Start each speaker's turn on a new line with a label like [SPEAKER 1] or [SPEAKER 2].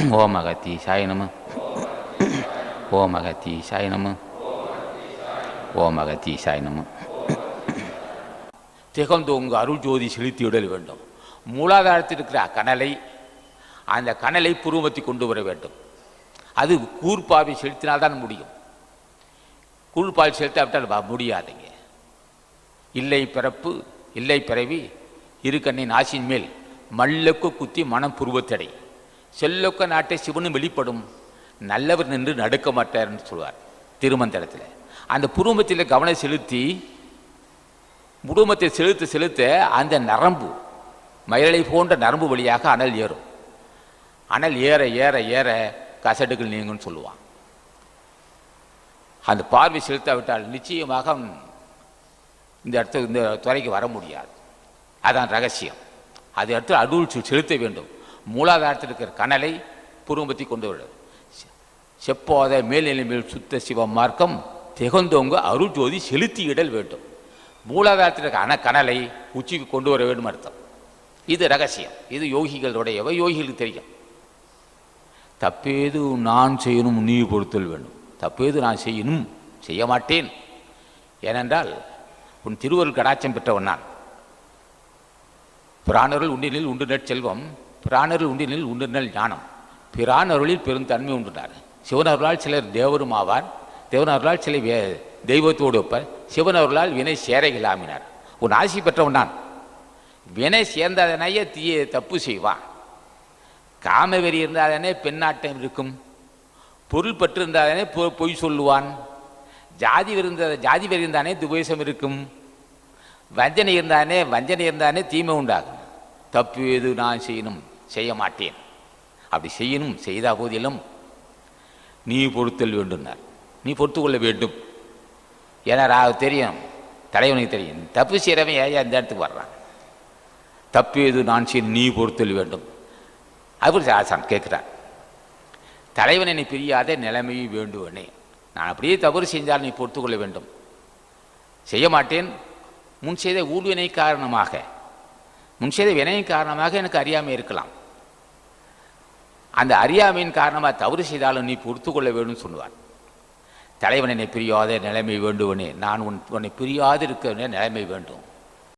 [SPEAKER 1] ஓம் அகத்தீசாய நம ஓம் அகத்தீசாய நம ஓம் அகத்தீசாய நம திகழ்ந்தோங்கு அருள் ஜோதி செலுத்திவிடல் வேண்டும் மூலாதாரத்தில் இருக்கிற கனலை அந்த கனலை புருவத்தி கொண்டு வர வேண்டும் அது கூர்பாவை செலுத்தினால்தான் முடியும் கூழ்பால் செலுத்தாவிட்டால் முடியாதுங்க இல்லை பிறப்பு இல்லை பிறவி இருக்கண்ணின் ஆசின் மேல் மல்லுக்கு குத்தி மனம் புருவத்தடை செல்லொக்க நாட்டை சிவனும் வெளிப்படும் நல்லவர் நின்று நடுக்க மாட்டார்னு சொல்வார் திருமந்திரத்தில். அந்த புருமத்தில் கவனம் செலுத்தி முடுமத்தை செலுத்த செலுத்த அந்த நரம்பு மயிலை போன்ற நரம்பு வழியாக அனல் ஏறும். அனல் ஏற ஏற ஏற கசடுகள் நீங்கும்னு சொல்லுவான். அந்த பார்வை செலுத்தாவிட்டால் நிச்சயமாக இந்த இடத்துக்கு இந்த துறைக்கு வர முடியாது. அதான் ரகசியம். அது அடுத்து அருள் செலுத்த வேண்டும். மூலாதாரத்தில் இருக்கிற கனலை புருவம்பத்தி கொண்டு விட செப்போத மேல்நிலை மேல் சுத்த சிவ மார்க்கம் திகழ்ந்தோங்க அருள் ஜோதி செலுத்தி இடல் வேண்டும். மூலாதாரத்தில் இருக்க அன கனலை உச்சிக்கு கொண்டு வர வேண்டும் அர்த்தம். இது ரகசியம். இது யோகிகளுடையவை. யோகிகளுக்கு தெரியும். தப்பேது நான் செய்யணும் நீ பொறுத்தல் வேண்டும். தப்பேது நான் செய்யணும் செய்ய மாட்டேன். ஏனென்றால் உன் திருவருள் கடாச்சம் பெற்றவன் நான். பிராணர்கள் உண்டினில் உண்டுநற் செல்வம் பிராணருள் உண்டினில் உண்டினல் ஞானம். பிராணருளில் பெருந்தன்மை உண்டுனார் சிவனருளால் சிலர் தேவரும் ஆவார். தேவனருளால் சில வே தெய்வத்தோடு ஒப்பர். சிவனருளால் வினை சேரைகளாமினார். உன் ஆசி பெற்றவன் நான். வினை சேர்ந்தாதனையே தீய தப்பு செய்வான். காமவெறி இருந்தாதனே பெண்ணாட்டம் இருக்கும். பொருள் பற்று இருந்தாதானே பொ- பொய் சொல்லுவான். ஜாதி இருந்த ஜாதி வெறி இருந்தானே துவேஷம் இருக்கும். வஞ்சனை இருந்தானே வஞ்சனை இருந்தானே தீமை உண்டாகும். தப்பு எது நான் செய்யணும்? செய்ய மாட்டேன். அப்படி செய்யணும் செய்த போதிலும் நீ பொறுத்தல் வேண்டும்னார். நீ பொறுத்து கொள்ள வேண்டும். ஏன்னா ரா- தெரியும் தலைவனுக்கு தெரியும். தப்பு செய்கிறவன் ஏன் இந்த இடத்துக்கு வர்றான்? தப்பு எது நான் செய்ய நீ பொறுத்தல் வேண்டும். அப்படி ஆசான் கேட்குறான் தலைவன் என்னை பிரியாத நிலைமையும் வேண்டுவனே. நான் அப்படியே தவறு செஞ்சால் நீ பொறுத்து கொள்ள வேண்டும். செய்ய மாட்டேன். முன் செய்த ஊழ்வினை காரணமாக முன் செய்த வினையின் காரணமாக எனக்கு அறியாமல் இருக்கலாம். அந்த அறியாமையின் காரணமாக தவறு செய்தாலும் நீ பொறுத்து கொள்ள வேண்டும் சொல்லுவார். தலைவன் என்னை பிரியாத நிலைமை வேண்டுவனே. நான் உன் உன்னை பிரியாது இருக்க நிலைமை வேண்டும்.